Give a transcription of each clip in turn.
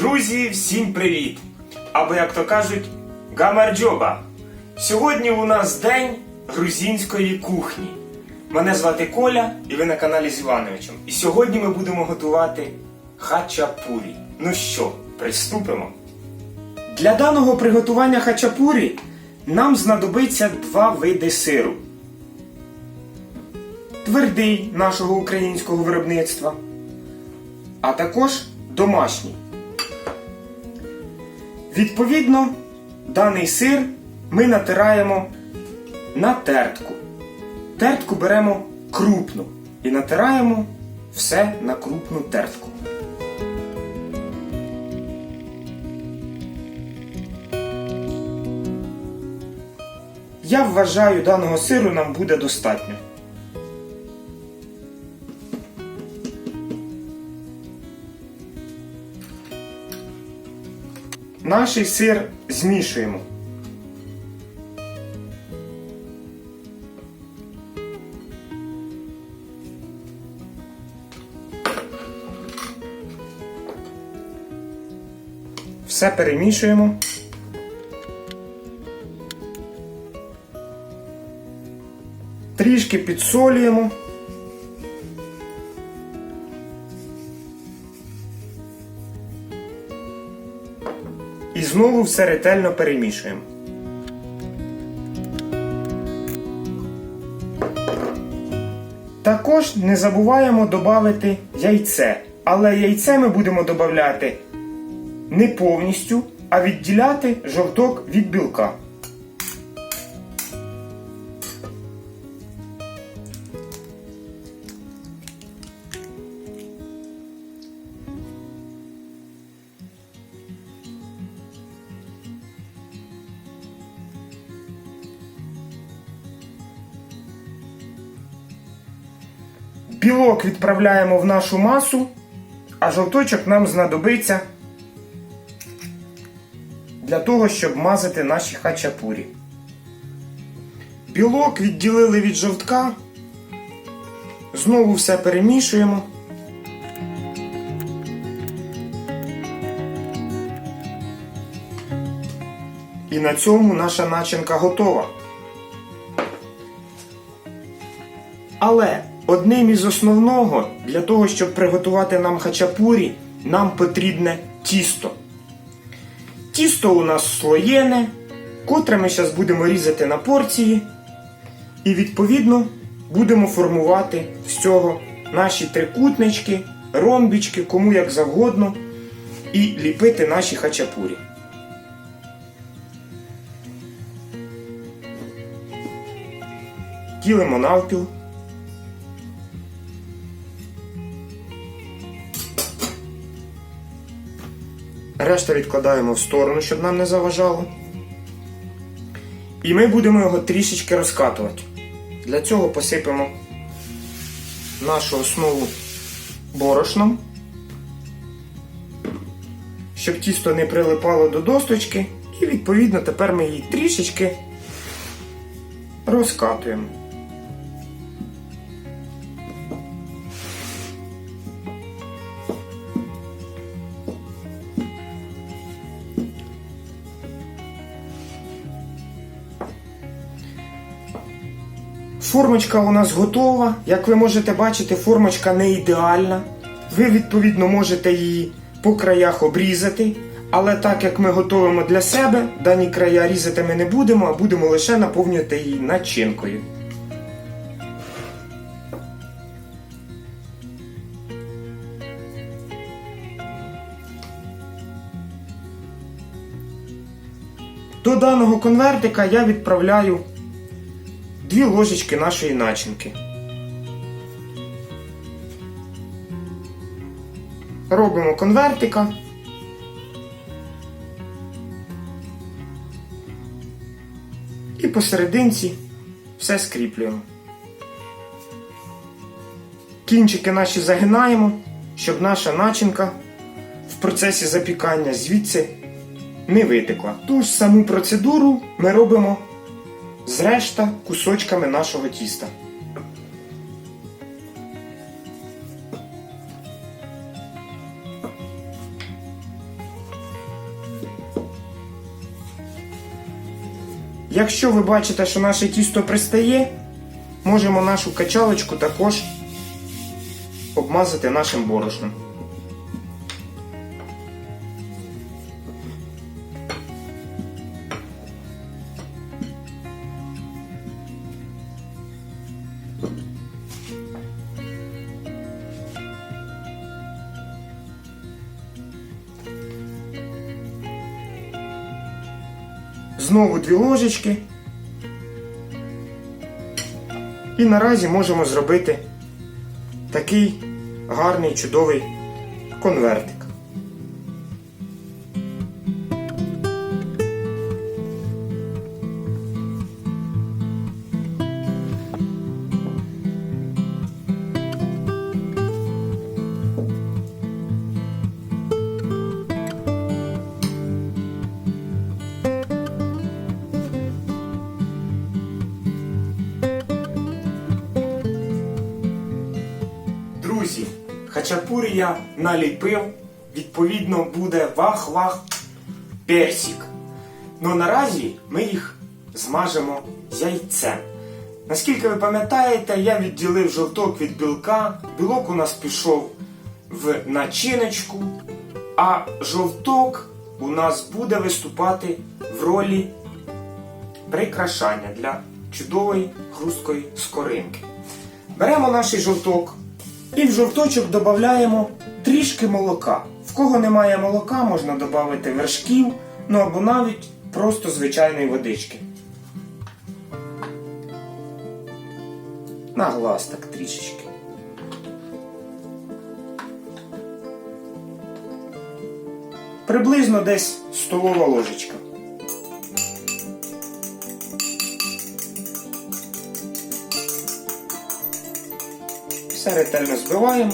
Друзі, всім привіт! Або як то кажуть, гамарджоба. Сьогодні у нас день грузинської кухні. Мене звати Коля і ви на каналі з Івановичем. І сьогодні ми будемо готувати хачапурі. Ну що, приступимо? Для даного приготування хачапурі нам знадобиться два види сиру. Твердий нашого українського виробництва, а також домашній. Відповідно, даний сир ми натираємо на тертку. Тертку беремо крупну і натираємо все на крупну тертку. Я вважаю, даного сиру нам буде достатньо. Наший сир змішуємо. Все перемішуємо. Трішки підсолюємо. Знову все ретельно перемішуємо. Також не забуваємо додати яйце. Але яйце ми будемо додати не повністю, а відділяти жовток від білка. Білок відправляємо в нашу масу, а жовточок нам знадобиться для того, щоб мазати наші хачапурі. Білок відділили від жовтка. Знову все перемішуємо. І на цьому наша начинка готова. Але одним із основного для того, щоб приготувати нам хачапурі, нам потрібне тісто. Тісто у нас слоєне, котре ми зараз будемо різати на порції. І відповідно будемо формувати з цього наші трикутнички, ромбічки, кому як завгодно, і ліпити наші хачапурі. Ділимо навпіл. Решта відкладаємо в сторону, щоб нам не заважало. І ми будемо його трішечки розкатувати. Для цього посипемо нашу основу борошном, щоб тісто не прилипало до досточки. І відповідно тепер ми її трішечки розкатуємо. Формочка у нас готова. Як ви можете бачити, формочка не ідеальна. Ви, відповідно, можете її по краях обрізати. Але так як ми готуємо для себе, дані края різати ми не будемо, а будемо лише наповнювати її начинкою. До даного конвертика я відправляю дві ложечки нашої начинки. Робимо конвертика. І посерединці все скріплюємо. Кінчики наші загинаємо, щоб наша начинка в процесі запікання звідси не витекла. Ту ж саму процедуру ми робимо зрешта кусочками нашого тіста. Якщо ви бачите, що наше тісто пристає, можемо нашу качалочку також обмазати нашим борошном. Знову дві ложечки. І наразі можемо зробити такий гарний чудовий конвертик. Хачапурі я наліпив, відповідно буде вах-вах персик. Ну наразі ми їх змажемо яйцем. Наскільки ви пам'ятаєте, я відділив жовток від білка, білок у нас пішов в начиночку, а жовток у нас буде виступати в ролі прикрашання для чудової хрусткої скоринки. Беремо наш жовток і в жовточок додаємо трішки молока. В кого немає молока, можна додати вершків, ну або навіть просто звичайної водички. На глаз так трішечки. Приблизно десь столова ложечка. Все ретельно збиваємо.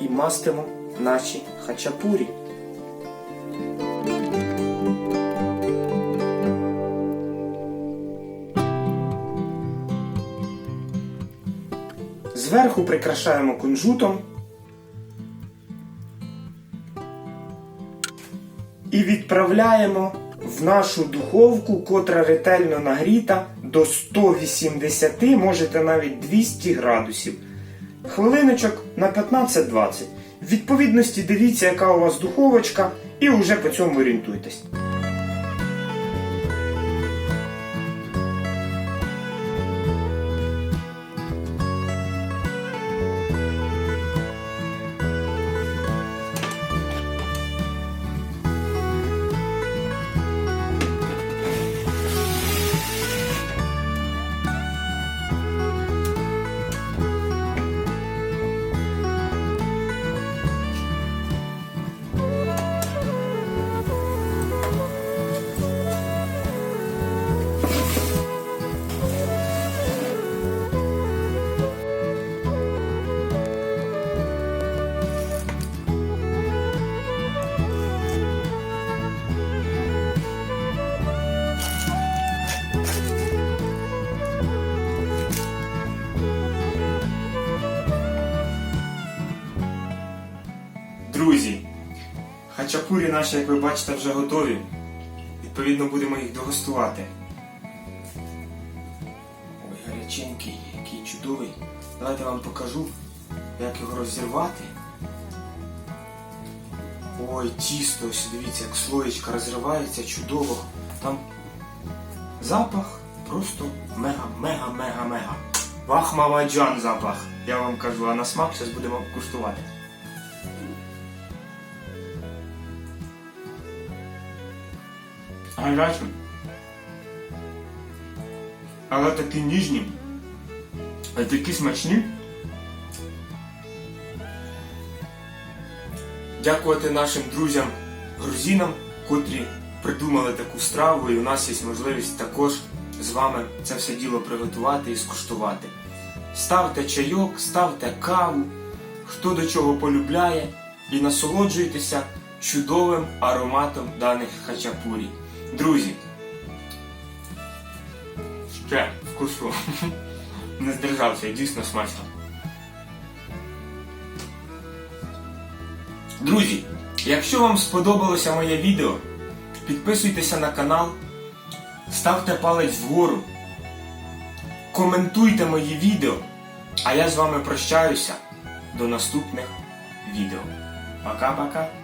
І мастимо наші хачапурі. Зверху прикрашаємо кунжутом. І відправляємо в нашу духовку, котра ретельно нагріта до 180, можете навіть 200 градусів. Хвилиночок на 15-20. В відповідності дивіться, яка у вас духовочка, і вже по цьому орієнтуйтесь. Друзі, хачапурі наші, як ви бачите, вже готові. Відповідно, будемо їх дегустувати. Ой, гаряченький, який чудовий. Давайте я вам покажу, як його розірвати. Ой, тісто, ось дивіться, як слоєчка розривається чудово. Там запах просто мега-мега-мега-мега. Вах маваджан запах, я вам кажу, а на смак зараз будемо куштувати. Гарячі. Але такі ніжні, такі смачні. Дякувати нашим друзям грузинам, котрі придумали таку страву, і у нас є можливість також з вами це все діло приготувати і скуштувати. Ставте чайок, ставте каву, хто до чого полюбляє, і насолоджуйтеся чудовим ароматом даних хачапурі. Друзі, ще вкусу. Не здержався, дійсно смачно. Друзі, Якщо вам сподобалося моє відео, підписуйтеся на канал, ставте палець вгору, коментуйте мої відео, а я з вами прощаюся до наступних відео. Пока-пока.